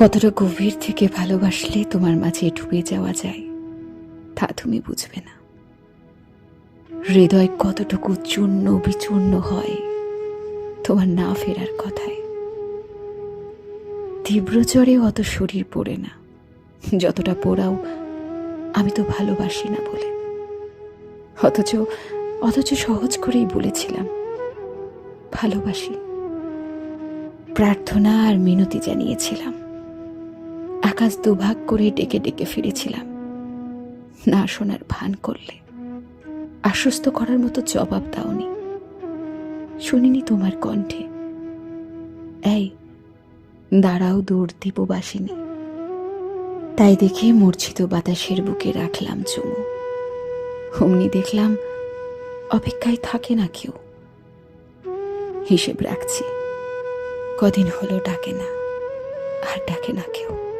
কতটা গভীর থেকে ভালোবাসলে তোমার মাঝে ডুবে যাওয়া যায়, তা তুমি বুঝবে না। হৃদয় কতটুকু চূর্ণ বিচূর্ণ হয়, তোমার না ফেরার কথায়। তীব্র জ্বরে অত শরীর পড়ে না, যতটা পোড়াও আমি তো ভালোবাসি না বলে। অথচ অথচ সহজ করেই বলেছিলাম, ভালোবাসি। প্রার্থনা আর মিনতি জানিয়েছিলাম। আকাশ দুভাগ করে ডেকে ডেকে ফিরেছিলাম। না শোনার ভান করলে। আশ্বস্ত করার মতো জবাব দাওনি। শুনিনি তোমার কণ্ঠে। এই, দাঁড়াও দূর দীপবাসিনী। তাই দেখে মূর্ছিত বাতাসের বুকে রাখলাম চুমু। অমনি দেখলাম, অপেক্ষায় থাকে না কেউ। হিসেব রাখছি, কদিন হলো ডাকে না, আর ডাকে না কেউ।